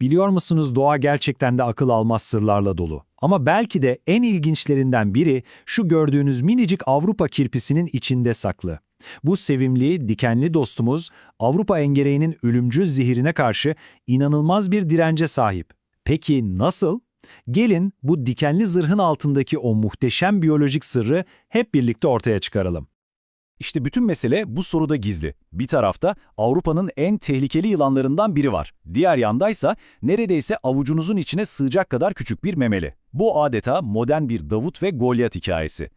Biliyor musunuz doğa gerçekten de akıl almaz sırlarla dolu. Ama belki de en ilginçlerinden biri şu gördüğünüz minicik Avrupa kirpisinin içinde saklı. Bu sevimli, dikenli dostumuz Avrupa engereğinin ölümcül zehirine karşı inanılmaz bir dirence sahip. Peki nasıl? Gelin bu dikenli zırhın altındaki o muhteşem biyolojik sırrı hep birlikte ortaya çıkaralım. İşte bütün mesele bu soruda gizli. Bir tarafta Avrupa'nın en tehlikeli yılanlarından biri var. Diğer yandaysa neredeyse avucunuzun içine sığacak kadar küçük bir memeli. Bu adeta modern bir Davut ve Golyat hikayesi.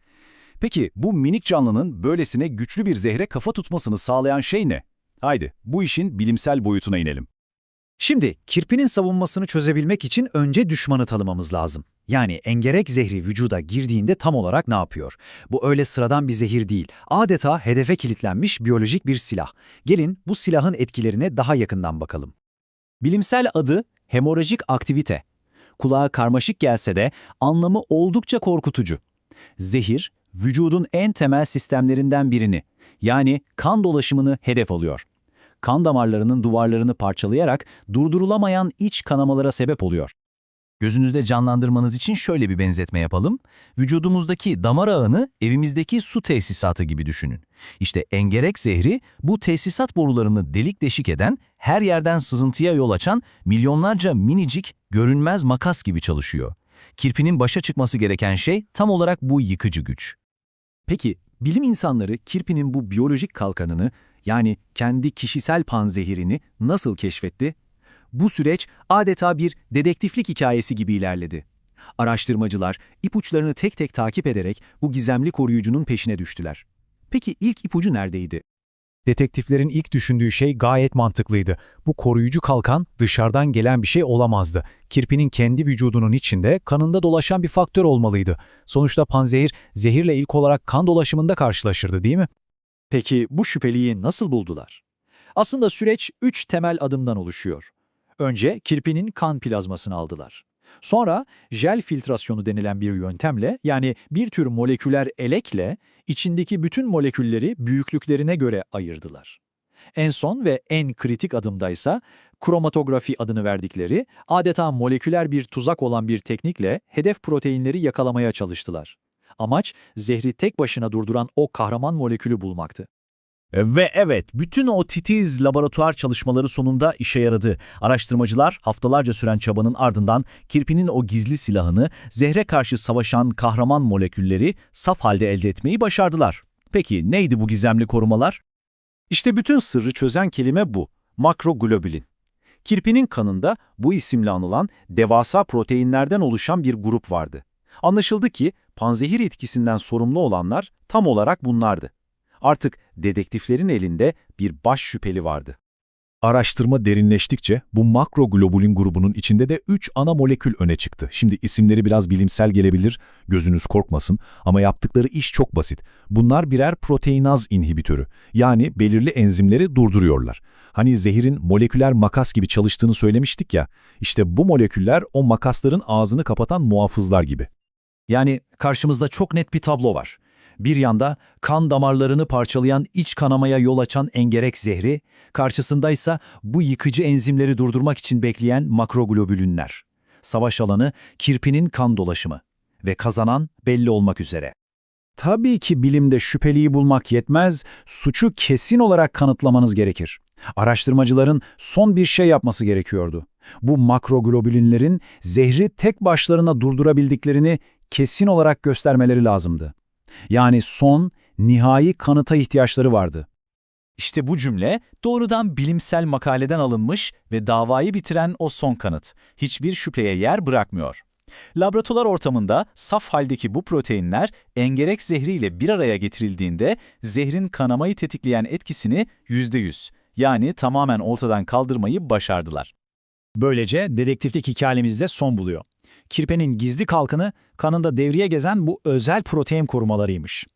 Peki bu minik canlının böylesine güçlü bir zehre kafa tutmasını sağlayan şey ne? Haydi bu işin bilimsel boyutuna inelim. Şimdi kirpinin savunmasını çözebilmek için önce düşmanı tanımamız lazım. Yani engerek zehri vücuda girdiğinde tam olarak ne yapıyor? Bu öyle sıradan bir zehir değil. Adeta hedefe kilitlenmiş biyolojik bir silah. Gelin bu silahın etkilerine daha yakından bakalım. Bilimsel adı hemorajik aktivite. Kulağa karmaşık gelse de anlamı oldukça korkutucu. Zehir, vücudun en temel sistemlerinden birini, yani kan dolaşımını hedef alıyor. Kan damarlarının duvarlarını parçalayarak durdurulamayan iç kanamalara sebep oluyor. Gözünüzde canlandırmanız için şöyle bir benzetme yapalım. Vücudumuzdaki damar ağını evimizdeki su tesisatı gibi düşünün. İşte engerek zehri bu tesisat borularını delik deşik eden, her yerden sızıntıya yol açan milyonlarca minicik, görünmez makas gibi çalışıyor. Kirpinin başa çıkması gereken şey tam olarak bu yıkıcı güç. Peki bilim insanları kirpinin bu biyolojik kalkanını yani kendi kişisel panzehirini nasıl keşfetti? Bu süreç adeta bir dedektiflik hikayesi gibi ilerledi. Araştırmacılar ipuçlarını tek tek takip ederek bu gizemli koruyucunun peşine düştüler. Peki ilk ipucu neredeydi? Detektiflerin ilk düşündüğü şey gayet mantıklıydı. Bu koruyucu kalkan dışarıdan gelen bir şey olamazdı. Kirpinin kendi vücudunun içinde kanında dolaşan bir faktör olmalıydı. Sonuçta panzehir zehirle ilk olarak kan dolaşımında karşılaşırdı değil mi? Peki bu şüpheliyi nasıl buldular? Aslında süreç üç temel adımdan oluşuyor. Önce kirpinin kan plazmasını aldılar. Sonra jel filtrasyonu denilen bir yöntemle yani bir tür moleküler elekle içindeki bütün molekülleri büyüklüklerine göre ayırdılar. En son ve en kritik adımdaysa kromatografi adını verdikleri adeta moleküler bir tuzak olan bir teknikle hedef proteinleri yakalamaya çalıştılar. Amaç zehri tek başına durduran o kahraman molekülü bulmaktı. Ve evet, bütün o titiz laboratuvar çalışmaları sonunda işe yaradı. Araştırmacılar haftalarca süren çabanın ardından kirpinin o gizli silahını, zehre karşı savaşan kahraman molekülleri saf halde elde etmeyi başardılar. Peki neydi bu gizemli korumalar? İşte bütün sırrı çözen kelime bu, makroglobulin. Kirpinin kanında bu isimle anılan devasa proteinlerden oluşan bir grup vardı. Anlaşıldı ki panzehir etkisinden sorumlu olanlar tam olarak bunlardı. Artık dedektiflerin elinde bir baş şüpheli vardı. Araştırma derinleştikçe bu makroglobulin grubunun içinde de 3 ana molekül öne çıktı. Şimdi isimleri biraz bilimsel gelebilir, gözünüz korkmasın ama yaptıkları iş çok basit. Bunlar birer proteinaz inhibitörü, yani belirli enzimleri durduruyorlar. Hani zehirin moleküler makas gibi çalıştığını söylemiştik ya, işte bu moleküller o makasların ağzını kapatan muhafızlar gibi. Yani karşımızda çok net bir tablo var. Bir yanda kan damarlarını parçalayan iç kanamaya yol açan engerek zehri, karşısındaysa bu yıkıcı enzimleri durdurmak için bekleyen makroglobulünler. Savaş alanı kirpinin kan dolaşımı ve kazanan belli olmak üzere. Tabii ki bilimde şüpheliyi bulmak yetmez, suçu kesin olarak kanıtlamanız gerekir. Araştırmacıların son bir şey yapması gerekiyordu. Bu makroglobulinlerin zehri tek başlarına durdurabildiklerini kesin olarak göstermeleri lazımdı. Yani son, nihai kanıta ihtiyaçları vardı. İşte bu cümle doğrudan bilimsel makaleden alınmış ve davayı bitiren o son kanıt. Hiçbir şüpheye yer bırakmıyor. Laboratuvar ortamında saf haldeki bu proteinler engerek zehriyle bir araya getirildiğinde zehrin kanamayı tetikleyen etkisini %100 yani tamamen ortadan kaldırmayı başardılar. Böylece dedektiflik hikayemizde son buluyor. Kirpenin gizli kalkanı kanında devriye gezen bu özel protein korumalarıymış.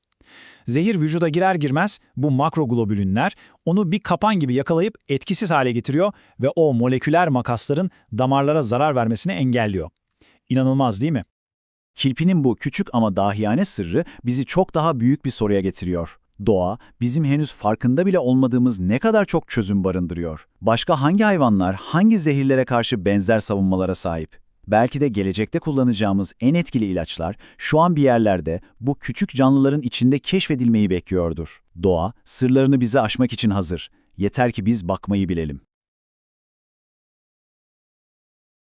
Zehir vücuda girer girmez bu makroglobulünler onu bir kapan gibi yakalayıp etkisiz hale getiriyor ve o moleküler makasların damarlara zarar vermesini engelliyor. İnanılmaz değil mi? Kirpinin bu küçük ama dahiyane sırrı bizi çok daha büyük bir soruya getiriyor. Doğa, bizim henüz farkında bile olmadığımız ne kadar çok çözüm barındırıyor. Başka hangi hayvanlar, hangi zehirlere karşı benzer savunmalara sahip? Belki de gelecekte kullanacağımız en etkili ilaçlar şu an bir yerlerde bu küçük canlıların içinde keşfedilmeyi bekliyordur. Doğa, sırlarını bize aşmak için hazır. Yeter ki biz bakmayı bilelim.